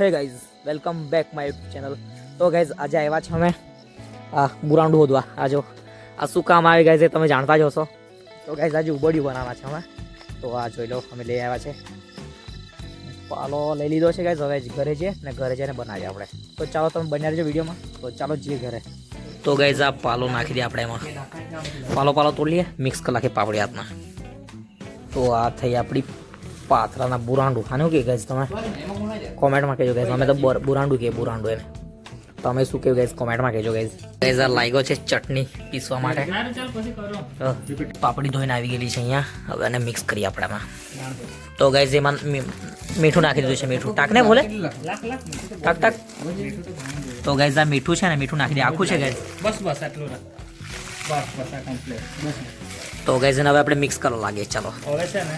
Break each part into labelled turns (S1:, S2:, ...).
S1: Hey guys welcome back my channel તો guys આજે આવ્યા છે અમે, આ બુરાંડું હોદવા, આ જો, આ શું કામ આવે ગાઈઝ એ તમે જાણતા જ હશો. તો ગાઈઝ આજે ઉબડિયું બનાવવા છે અમે. તો આ જોઈ લો, અમે લઈ આવ્યા છે. પાલો લઈ લીધો છે ગાઈઝ હવે ઘરે જઈએ ને ઘરે જઈને બનાવીએ આપણે. તો ચાલો તમે બન્યા રહેજો વિડીયોમાં. તો ચાલો જઈએ ઘરે. તો ગાઈઝ આ પાલો નાખી દઈએ આપણે એમાં. પાલો પાલો તોડી લઈએ મિક્સ કરી નાખીએ પાપડી હાથમાં. તો આ થઈ આપણી પાથરાના બુરાંડું. આને કહે ગાઈઝ તમે? કોમેન્ટમાં કહેજો ગાઈઝ અમે તો બર- બુરાંડું કે બુરાંડું એને તમે શું કહ્યું ગાઈઝ કોમેન્ટમાં કહેજો ગાઈઝ ગાઈઝ આ લાગ્યો છે ચટણી પીસવા માટે. પાપડી ધોઈને આવી ગયેલી છે અહીંયા. હવે એને મિક્સ કરીએ આપણામાં તો ગાઈઝ એમાં મીઠું નાખી દીધું છે મીઠું. ટાક ને બોલે? ટાક ટાક તો ગાઈઝ આ મીઠું છે ને મીઠું નાખી દે. આખું છે ગાઈઝ
S2: બસ બસ આટલું બસ બસ આ કમ્પ્લીટ
S1: તો ગાઈઝ હવે આપણે મિક્સ કરવા લાગીએ. ચાલો.
S2: હવે છે ને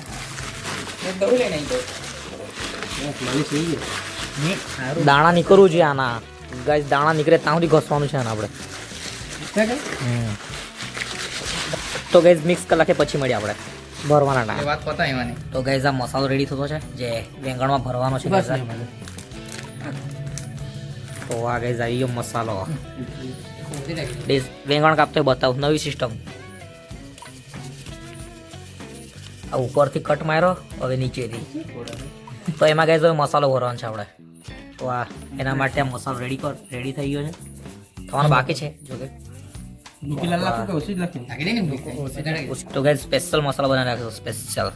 S1: દાણા નીકળવું જોઈએ આના. ગાઈઝ દાણા નીકળે ત્યાં સુધી ઘસવાનું છે આના આપણે. તો ગાઈઝ મિક્સ કલાકે પછી મળીએ આપણે. ભરવાના ટાઈમ
S2: વાત પતાવવાની
S1: તો ગાઈઝ આ મસાલો રેડી થતો છે જે વેંગણમાં ભરવાનો છે. તો આ ગાઈઝ આવી ગયો મસાલો. વેંગણ કાપતો બતાવું. નવી સિસ્ટમ આ ઉપરથી કટ માર્યો હવે નીચેથી. તો એમાં ગાઈઝ હવે મસાલો ભરવાનો છે આપણે. તો આ એના માટે આ મસાલો રેડી કર રેડી થઈ ગયો છે. થવાનું બાકી છે જો કે
S2: નાખી? દે ને ઓછી
S1: તો ગાઈઝ સ્પેશિયલ મસાલો બનાવી નાખ્યો સ્પેશિયલ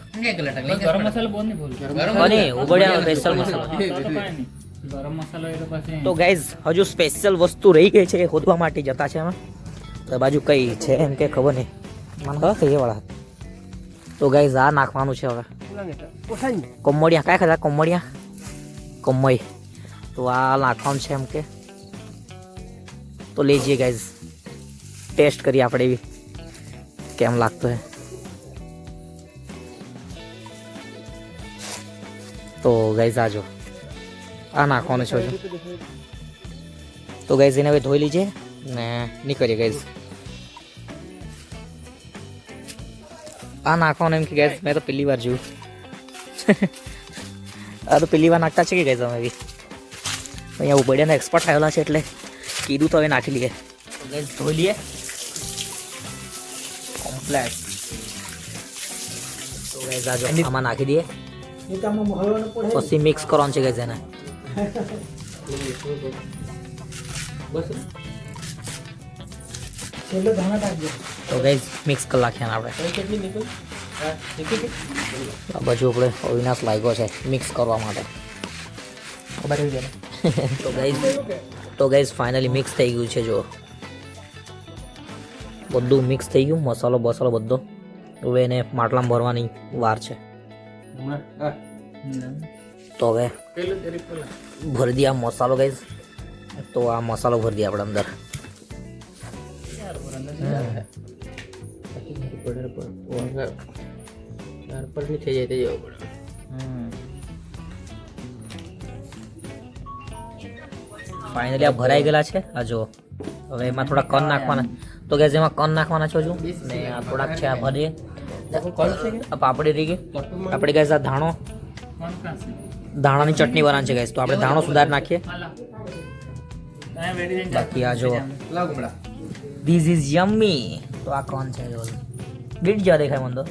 S2: ગરમ મસાલો બોલ નહીં બોલ. ગરમ
S1: સ્પેશિયલ મસાલો.
S2: ગરમ મસાલો એ તો
S1: ગાઈઝ હજુ સ્પેશિયલ વસ્તુ રહી ગઈ છે એ શોધવા માટે જતા છે એમાં. તો બાજુ કઈ છે એમ કે ખબર નહીં. મને ખબર કહીએ વાળા તો ગાઈઝ આ નાખવાનું છે હવે. કોમડિયા, કયા ખાતા કોમડિયા? કોમઈ. તો આ નાખવાનું છે એમ કે. તો જઈએ ગાઈઝ ટેસ્ટ કરીએ આપણે એવી. કેમ લાગતો હે? તો ગાઈઝ આજો આ નાખવાનું છે તો ગાઈઝ એને હવે ધોઈ લીજે ને નીકળીએ ગાઈઝ આ નાખવાનું એમ કે ગાઈઝ મેં તો પહેલી વાર જોયું. આ તો પહેલી વાર નાખતા છે કે ગાઈઝ અમે બી? અહીંયા ઉબડિયાના એક્સપર્ટ આવેલા છે એટલે કીધું તો હવે નાખી લઈએ. ધોઈ લઈએ. કોમ્પ્લેટ તો ગાઈઝ આજો આમાં નાખી દઈએ. પછી મિક્સ કરવાનું છે ગાઈઝ એને. તો ગાઈઝ મિક્સ કરી નાખ્યા આપણે. આ બાજુ આપણે અવિનાશ લાગ્યો છે મિક્સ કરવા માટે. ખબર આવી જાય તો ગાઈઝ તો ગાઈઝ ફાઇનલી મિક્સ થઈ ગયું છે જો બધું મિક્સ થઈ ગયું મસાલો બસાલો બધો. હવે એને માટલામાં ભરવાની વાર છે. તો હવે ભરી દઈએ આ મસાલો ગાઈઝ તો આ મસાલો ભરી દઈએ આપણે અંદર. ફાઇનલી આ ભરાઈ ગયેલા છે? આ જો હવે એમાં થોડા કન નાખવાના. તો કે એમાં કન નાખવાના છો હજુ ને આ થોડાક છે, આ ભરીએ. પાપડી રહી ગઈ. આપણે ગેસ આ ધાણો. ધાણાની ચટણી બનાવવાની છે ગેસ તો આપણે ધાણો સુધાર નાખીએ. બાકી આ જો ધીસ ઇઝ યમ્મી તો આ કોણ છે જો બીટ જેવા દેખાય મને તો.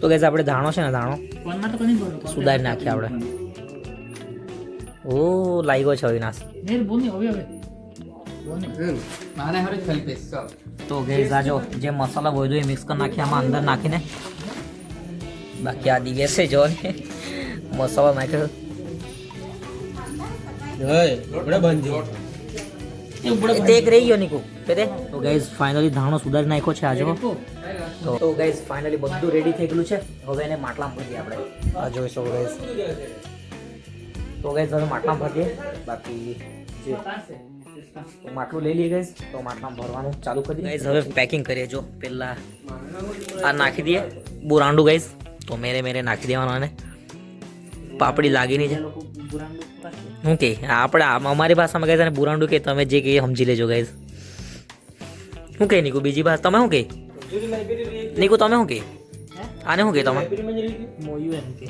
S1: તો ગેસ આપણે ધાણો છે ને ધાણો.
S2: ફોનમાં તો કદી બોલો
S1: સુધારી નાખીએ આપણે. ઓ લાગ્યો છે અવિનાશ
S2: નેર બોલ હવે પેસ
S1: તો ગેસ આજો જો જે મસાલા હોય એ મિક્સ કરી નાખી આમાં અંદર નાખીને. બાકી આ દિવસે જો. ને મસાલા નાખ્યો. એ તે એક રહી ગયો નીકુ. કે તો ગાઈઝ ફાઇનલી ધાણો સુધારી નાખ્યો છે આજે તો. તો ગાઈઝ ફાઇનલી બધું રેડી થઈ ગયું છે. હવે એને માટલામાં ભરીએ આપણે. આ જોઈશો ગાઈઝ તો ગાઈઝ હવે માટલામાં ભરીએ. બાકી જે માટલું લઈ લઈએ ગાઈઝ તો માટલામાં ભરવાનું ચાલુ કરી ગાઈઝ હવે પેકિંગ કરીએ. જો પહેલા આ નાખી દઈએ. બોરાંડું ગાઈઝ તો મેરે મેરે નાખી દેવાનું અને પાપડી લાગી નહીં શું કે આપણે અમારી ભાષામાં કહે છે ને બુરાંડું કે તમે જે કે સમજી લેજો ગાઈઝ શું કહે નીકુ બીજી ભાષા તમે શું કહે નીકુ તમે શું કહે આને શું કહે તમે?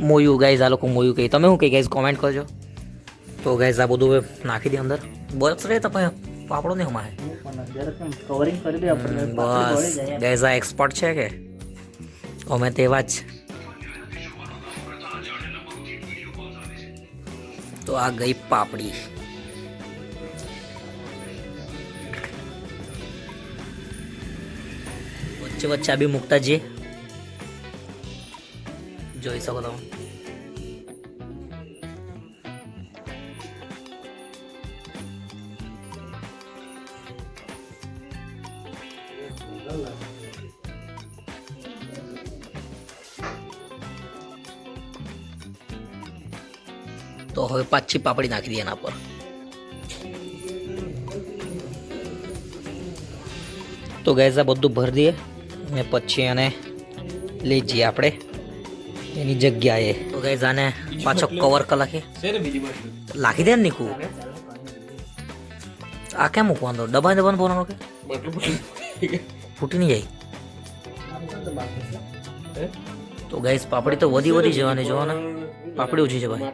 S1: મોયું ગાઈઝ આ લોકો મોયું કહે તમે શું કહે ગાઈઝ કોમેન્ટ કરજો. તો ગાઈઝ આ બધું નાખી દે અંદર. બસ રે તો પછી પાપડો નહીં હમાય
S2: કવરિંગ કરી દે આપણે.
S1: હમ, બસ. ગાઈઝ આ એક્સપર્ટ છે કે? અમે તેવા જ તો આ ગઈ પાપડી. વચ્ચે વચ્ચે આ બી મૂકતા જે જોઈ શકો તમે. તો હવે પાછી પાપડી નાખી દઈએ એના પર. તો ગેસ બધું ભરી દઈએ અને પછી એને લઈ જઈએ આપણે. એની જગ્યાએ. તો ગેસ આને પાછો કવર કલાકે લાખી દે ને નીકું. આ કેમ મૂકવાનો દબાઈ દબાને બોલવાનો કે? ફૂટી નહીં જાય. તો ગેસ પાપડી તો વધી વધી જવાની, જોવો પાપડી ઓછી છે ભાઈ.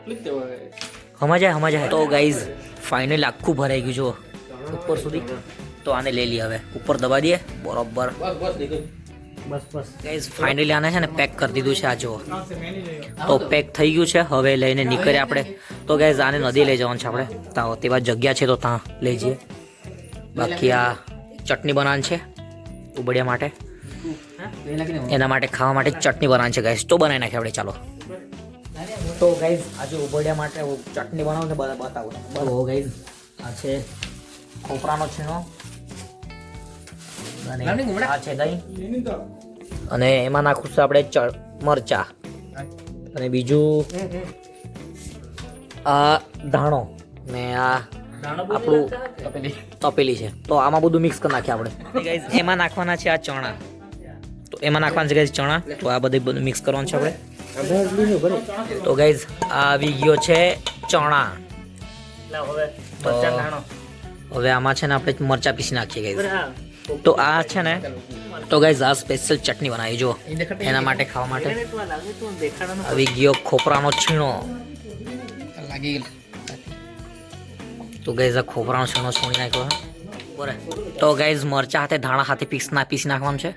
S1: હમા જાય હમા જાય. તો ગાઈઝ ફાઇનલ આખું ભરાઈ ગયું જો ઉપર સુધી. તો આને લઈ લઈએ હવે. ઉપર દબા દઈએ. બરોબર.
S2: બસ બસ
S1: ગાઈઝ ફાઇનલી આને છે ને પેક કરી દીધું છે આ જો તો પેક થઈ ગયું છે. હવે લઈને નીકળીએ આપણે. તો ગાઈઝ આને નદી લઈ જવાનું છે આપણે. ત્યાં તેવા જગ્યા છે તો ત્યાં લઈ જઈએ. બાકી આ ચટણી બનાવવાની છે ઉબડિયા માટે. એના માટે ખાવા માટે ચટણી બનાવવાની છે ગાઈઝ તો બનાવી નાખીએ આપણે ચાલો. તો ગાઈઝ આજે ઉભોડિયા માટે હું ચટણી બનાવું ને બધા બતાવું બરાબર ગાઈઝ આ છે ખોપરાનો છીણો. અને આ છે દહીં. અને એમાં નાખું છું આપણે મરચા. અને બીજું આ ધાણો. ને આ આપણું તપેલી. છે. તો આમાં બધું મિક્સ કરી નાખીએ આપણે. એમાં નાખવાના છે આ ચણા. તો એમાં નાખવાના છે ગાઈઝ ચણા. તો આ બધું બધું મિક્સ કરવાનું છે આપણે. તો ગાઈઝ આ આવી ગયો છે ચણા.
S2: હવે
S1: હવે આમાં છે ને આપણે મરચા પીસી નાખીએ ગઈ તો આ છે ને તો ગાઈઝ આ સ્પેશિયલ ચટણી બનાવી જો એના માટે ખાવા માટે. આવી ગયો ખોપરાનો છીણો.
S2: લાગી
S1: તો ગાઈઝ આ ખોપરાનો છીણો છોડી નાખ્યો. બરાબર. તો ગાઈઝ મરચા હાથે ધાણા હાથે પીસ ના પીસી નાખવાનું છે.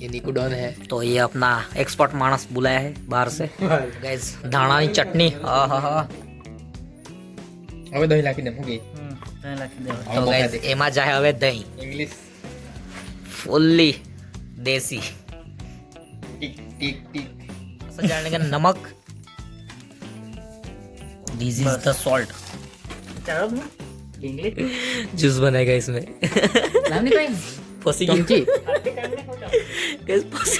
S2: ये निकोडॉन है
S1: तो ये अपना एक्सपर्ट मानस बुलाया है बाहर से गाइस धाणा ની ચટણી આહાહા
S2: હવે દહીં નાખી દે મૂકી દહીં નાખી દે
S1: તો ગાઈસ એમાં જાય હવે દહીં
S2: ઇંગ્લિશ
S1: ફુલ્લી દેશી
S2: ટીક ટીક ટીક
S1: સજાને કે નમક दिस इज द सॉल्ट चलो इंग्लिश जूस बनाएगा इसमें नाम निकाल फंसी गई
S2: ચમચી
S1: गाइस फंसी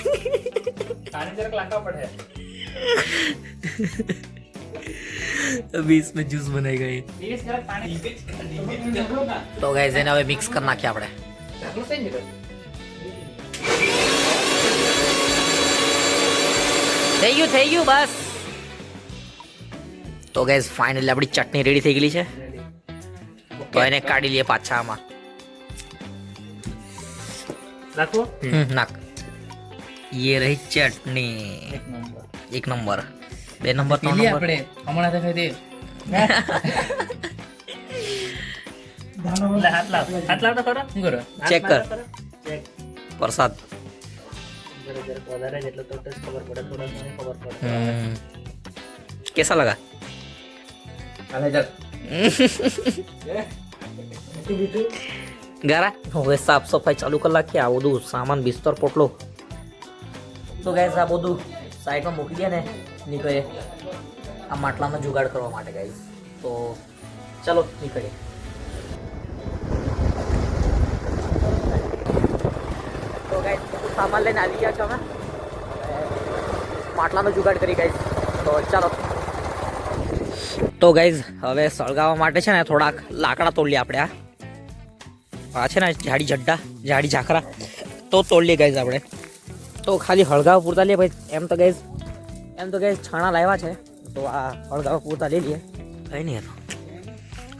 S1: अभी इसमें जूस बनेगा ये તો ગાઈસ એને હવે મિક્સ કરી નાખીએ આપણે થઈ ગયું થઈ ગયું બસ તો ગાઈસ ફાઇનલી આપણી ચટણી રેડી થઈ ગયેલી છે તો એને કાઢી લઈએ પાછા આમાં
S2: રાખો
S1: હમ, નાખ ये रही चटनी એક નંબર બે નંબર ત્રણ
S2: પીલી
S1: નંબર
S2: આપણે હમણાં તો ખાઈ દે
S3: હાથ લાવ હાથ લાવ તો ખરો
S2: શું કરો
S1: ચેક કર
S3: ચેક
S1: પ્રસાદ
S3: જરા જરાક વધારે જ એટલે તો ટેસ્ટ ખબર પડે થોડા મને ખબર પડે
S1: હમ. कैसा लगा
S2: હાલે ચાલ
S1: ગારા? હવે સાફ સફાઈ ચાલુ કરી નાખીએ. આ બધું સામાન, બિસ્તર, પોટલો. તો ગાઈઝ આ બધું સાઈડમાં મૂકી દે ને, નીકળે. આ માટલામાં જુગાડ કરવા માટે ગાઈઝ તો ચલો, નીકળીએ. તો ગાઈઝ સામાન લઈને આવી ગયા છો અમે. માટલાનો જુગાડ કરી ગાઈઝ તો ચાલો. તો ગાઈઝ હવે સળગાવવા માટે છે ને થોડાક લાકડા તોડીએ આપણે આ આ છે ને જાડી જડ્ડા જાડી ઝાખરા તો તોડીએ ગાઈઝ આપણે તો ખાલી હળગાવ પૂરતા લઈએ ભાઈ એમ તો ગાઈઝ એમ તો ગાઈઝ છાણા લાવ્યા છે તો આ હળગાવ પૂરતા લઈ લઈએ કઈ નહીં હતો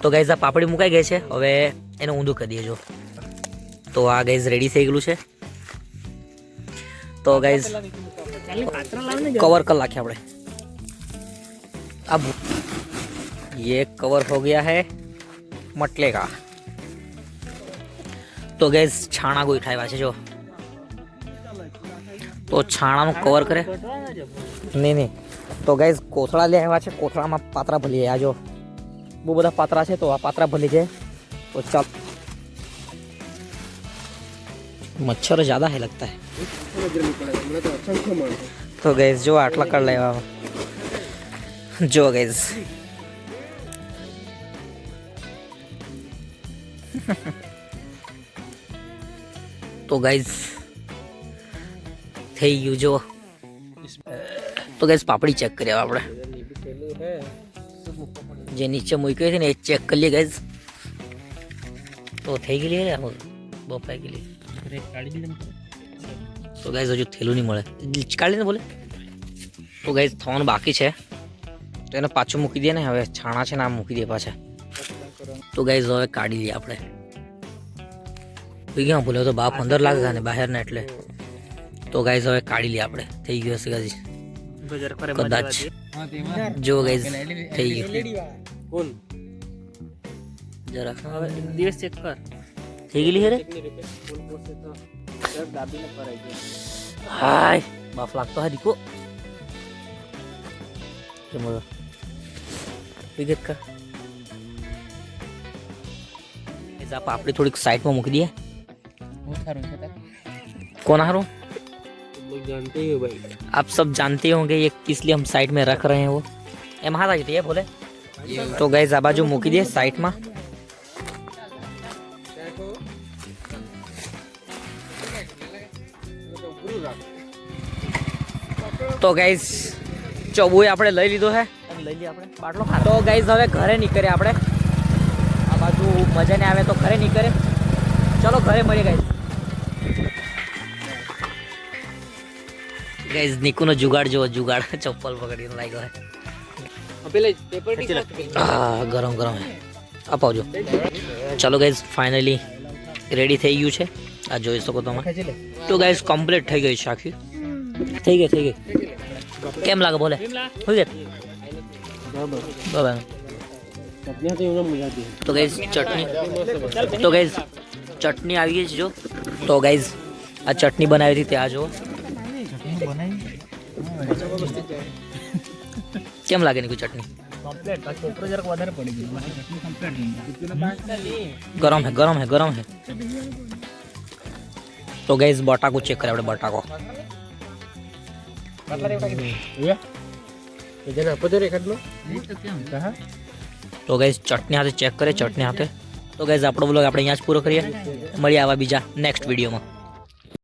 S1: તો ગાઈઝ આ પાપડી મુકાઈ ગઈ છે હવે એને ઊંધું કરી દઈએ જો તો આ ગાઈઝ રેડી થઈ ગયેલું છે તો ગાઈઝ
S3: ખાલી પાત્ર લાવ ને
S1: કવર કરી નાખીએ આપણે આ ભૂ ये कवर हो गया है मटले का તો ગેસ છાણા ગોઈઠા આવ્યા છે જો. તો છાણાનું કવર કરે. નહીં નહીં. તો ગેસ કોથળા લઈ આવ્યા છે. કોથળામાં પાત્રા ભલી આ જો. બહુ બધા પાત્રા છે, તો આ પાત્રા ભલી છે. તો ચાલ. મચ્છર જ્યાદા હે લગતા હે. તો ગેસ જો આટલા કર લેવા જો ગેસ તો ગાઈઝ થઈ ગયું જો. તો ગાઈઝ પાપડી ચેક કરીએ આપણે. જે નીચે મૂકી છે ને એ ચેક કરી લઈએ ગાઈઝ તો થઈ ગયેલી આમ બફાઈ ગયેલી તો ગાઈઝ હજુ થેલું નહીં મળે. કાઢીને બોલે. તો ગાઈઝ થવાનું બાકી છે. તો એને પાછું મૂકી દે ને, હવે છાણા છે ને, આમ મૂકી દે પાછા. તો ગાઈઝ હવે કાઢી લઈએ આપણે. ક્યાં બોલ્યો તો બાપ અંદર લાગે ને બહાર ને એટલે. તો ગાઈઝ હવે કાઢી લઈએ આપણે. થઈ ગયું હશે ગાજી કદાચ. જો ગાઈઝ થઈ ગયું. જરા.
S3: હવે દિવસ ચેક કર.
S1: થઈ ગયેલી હે રે? હાય. બાફ લાગતો હા દીકો બોલો વિગત કર. ગાઈઝ આ થોડીક સાઈડમાં મૂકી દઈએ. कौन हारो
S3: जानते ही हो भाई
S1: आप सब जानते होंगे ये किस लिए हम साइड में रख रहे हैं वो एम हाथ आ जाती है बोले तो गए आ बाजू મૂકી દે સાઈડમાં તો ગાઈઝ ચોબુએ આપણે લઈ લીધો છે અને લઈ લઈએ આપણે બાટલો ખા તો ગાઈઝ હવે ઘરે નીકળે આપણે આ બાજુ મજા નહીં આવે તો ઘરે નીકળે ચલો ઘરે મળીએ ગાઈઝ ગાઈઝ નિકુનો જુગાડ જો જુગાડ ચપ્પલ પકડીને લાગ્યો હે
S3: પેલે પેપર
S1: આ ગરમ ગરમ હે અપાવજો ચાલો ગાઈઝ ફાઇનલી રેડી થઈ ગયું છે આ જોઈ શકો તમે તો ગાઈઝ કમ્પ્લીટ થઈ ગઈ છે આખી થઈ ગઈ થઈ ગઈ કેમ લાગે બોલે હોય ગઈ બરાબર તો ગાઈઝ ચટણી તો ગાઈઝ ચટણી આવી ગઈ છે જો તો ગાઈઝ આ ચટણી બનાવી હતી ત્યાં જો કેમ લાગે ની ચટણી?
S3: કમ્પ્લીટ છોકરો જરાક વધારે પડી ગયો.
S1: ગરમ હે ગરમ હે ગરમ હે. તો ગાઈઝ બટાકો ચેક કરે આપણે બટાકો. તો ગાઈઝ ચટણી હાથે ચેક કરે ચટણી હાથે. તો ગાઈઝ આપણો બ્લોગ આપણે અહીંયા જ પૂરો કરીએ. મળીએ આવા બીજા નેક્સ્ટ વિડીયોમાં